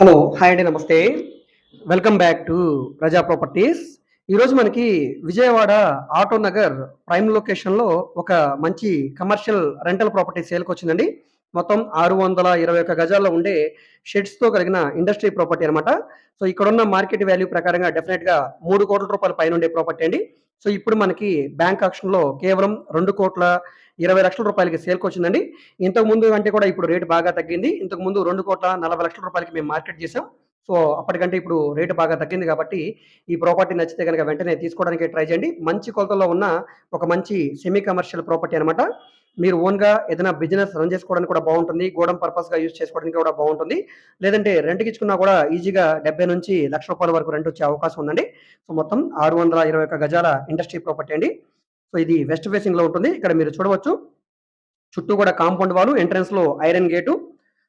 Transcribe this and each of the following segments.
Hello hi అండి నమస్తే. Welcome back to Praja properties ఈరోజు మనకి విజయవాడ ఆటో నగర్ ప్రైమ్ లొకేషన్లో ఒక మంచి కమర్షియల్ రెంటల్ ప్రాపర్టీ సేల్కి వచ్చిందండి. మొత్తం ఆరు వందల ఇరవై ఒక్క గజాల్లో ఉండే షెడ్స్తో కలిగిన ఇండస్ట్రీ ప్రాపర్టీ అనమాట సో ఇక్కడున్న మార్కెట్ వాల్యూ ప్రకారంగా డెఫినెట్గా మూడు కోట్ల రూపాయల పైన ఉండే ప్రాపర్టీ అండి. సో ఇప్పుడు మనకి బ్యాంక్ ఆక్షన్లో కేవలం రెండు కోట్ల ఇరవై లక్షల రూపాయలకి సేల్కి వచ్చిందండి. ఇంతకు ముందు అంటే కూడా ఇప్పుడు రేటు బాగా తగ్గింది. ఇంతకు ముందు రెండు కోట్ల నలభై లక్షల రూపాయలకి మేము మార్కెట్ చేసాం సో అప్పటికంటే ఇప్పుడు రేటు బాగా తగ్గింది కాబట్టి ఈ ప్రాపర్టీ నచ్చితే కనుక వెంటనే తీసుకోవడానికి ట్రై చేయండి. మంచి కొలతలో ఉన్న ఒక మంచి సెమీ కమర్షియల్ ప్రాపర్టీ అనమాట మీరు ఓన్గా ఏదైనా బిజినెస్ రన్ చేసుకోవడానికి కూడా బాగుంటుంది. గోడం పర్పస్గా యూజ్ చేసుకోవడానికి కూడా బాగుంటుంది. లేదంటే రెంట్కి ఇచ్చుకున్నా కూడా ఈజీగా డెబ్బై నుంచి లక్ష రూపాయల వరకు రెంట్ వచ్చే అవకాశం ఉందండి. సో మొత్తం ఆరు వందల ఇరవై ఒక్క గజాల ఇండస్ట్రీ ప్రాపర్టీ అండి. సో ఇది వెస్ట్ ఫేసింగ్లో ఉంటుంది. ఇక్కడ మీరు చూడవచ్చు. చుట్టూ కూడా కాంపౌండ్ వాల్ ఎంట్రెన్స్లో ఐరన్ గేటు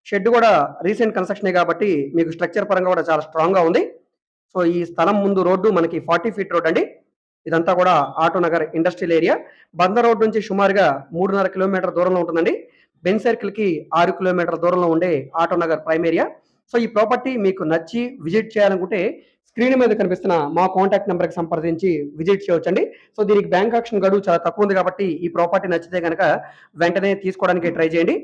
షెడ్ కూడా రీసెంట్ కన్స్ట్రక్షనే కాబట్టి మీకు స్ట్రక్చర్ పరంగా కూడా చాలా స్ట్రాంగ్గా ఉంది. సో ఈ స్థలం ముందు రోడ్డు మనకి ఫార్టీ ఫీట్ రోడ్ అండి. ఇదంతా కూడా auto Nagar industrial area. Bandar road నుంచి సుమారుగా మూడున్నర కిలోమీటర్ దూరంలో ఉంటుందండి. బెన్ సర్కిల్కి ఆరు కిలోమీటర్ల దూరంలో ఉండే auto Nagar prime area. So ఈ ప్రాపర్టీ మీకు నచ్చి విజిట్ చేయాలనుకుంటే స్క్రీన్ మీద కనిపిస్తున్న మా కాంటాక్ట్ నెంబర్కి సంప్రదించి విజిట్ చేయవచ్చండి సో దీనికి బ్యాంక్ ఆక్షన్ గడువు చాలా తక్కువ ఉంది కాబట్టి ఈ ప్రాపర్టీ నచ్చితే కనుక వెంటనే తీసుకోవడానికి ట్రై చేయండి.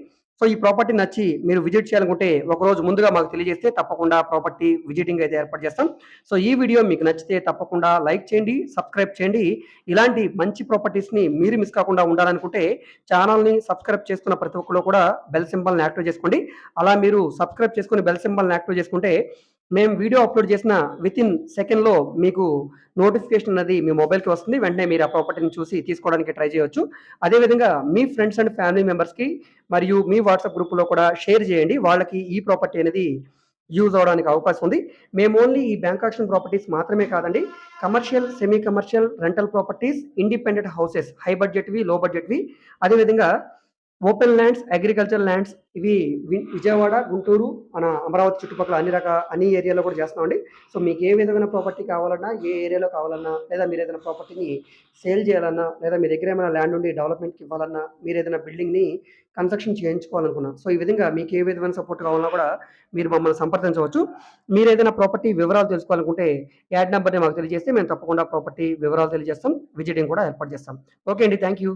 సో ఈ ప్రాపర్టీ నచ్చి మీరు విజిట్ చేయాలనుకుంటే ఒకరోజు ముందుగా మాకు తెలియజేస్తే తప్పకుండా ప్రాపర్టీ విజిటింగ్ అయితే ఏర్పాటు చేస్తాం. సో ఈ వీడియో మీకు నచ్చితే తప్పకుండా లైక్ చేయండి సబ్స్క్రైబ్ చేయండి. ఇలాంటి మంచి ప్రాపర్టీస్ని మీరు మిస్ కాకుండా ఉండాలనుకుంటే ఛానల్ని సబ్స్క్రైబ్ చేసుకున్న ప్రతి ఒక్కరు కూడా బెల్ సింబల్ని యాక్టివ్ చేసుకోండి. అలా మీరు సబ్స్క్రైబ్ చేసుకుని బెల్ సింబల్ని యాక్టివ్ చేసుకుంటే మేము వీడియో అప్లోడ్ చేసిన విత్ ఇన్ సెకండ్లో మీకు నోటిఫికేషన్ అనేది మీ మొబైల్కి వస్తుంది. వెంటనే మీరు ఆ ప్రాపర్టీని చూసి తీసుకోవడానికి ట్రై చేయొచ్చు. అదేవిధంగా మీ ఫ్రెండ్స్ అండ్ ఫ్యామిలీ మెంబర్స్కి మరియు మీ వాట్సాప్ గ్రూప్లో కూడా షేర్ చేయండి. వాళ్ళకి ఈ ప్రాపర్టీ అనేది యూజ్ అవడానికి అవకాశం ఉంది. మేము ఓన్లీ ఈ బ్యాంక్ ఆక్షన్ ప్రాపర్టీస్ మాత్రమే కాదండి. Commercial semi commercial rental properties independent houses high బడ్జెట్వి low బడ్జెట్వి. అదేవిధంగా ఓపెన్ ల్యాండ్స్ అగ్రికల్చర్ ల్యాండ్స్ ఇవి వి- విజయవాడ గుంటూరు మన అమరావతి చుట్టుపక్కల అన్ని రకాల అన్ని ఏరియాలో కూడా చేస్తామండి సో మీకు ఏ విధమైన ప్రాపర్టీ కావాలన్నా ఏ ఏరియాలో కావాలన్నా లేదా మీరు ఏదైనా ప్రాపర్టీని సేల్ చేయాలన్నా లేదా మీ దగ్గర ఏమైనా ల్యాండ్ ఉండి డెవలప్మెంట్కి ఇవ్వాలన్నా మీరు ఏదైనా బిల్డింగ్ని కన్స్ట్రక్షన్ చేయించుకోవాలనుకున్నా సో ఈ విధంగా మీకు ఏ విధమైన సపోర్ట్ కావాలన్నా కూడా మీరు మమ్మల్ని సంప్రదించవచ్చు. మీరు ఏదైనా ప్రాపర్టీ వివరాలు తెలుసుకోవాలనుకుంటే యాడ్ నెంబర్ని మాకు తెలియజేస్తే మేము తప్పకుండా ప్రాపర్టీ వివరాలు తెలియజేస్తాం విజిటింగ్ కూడా ఏర్పాటు చేస్తాం. ఓకే అండి థ్యాంక్ యూ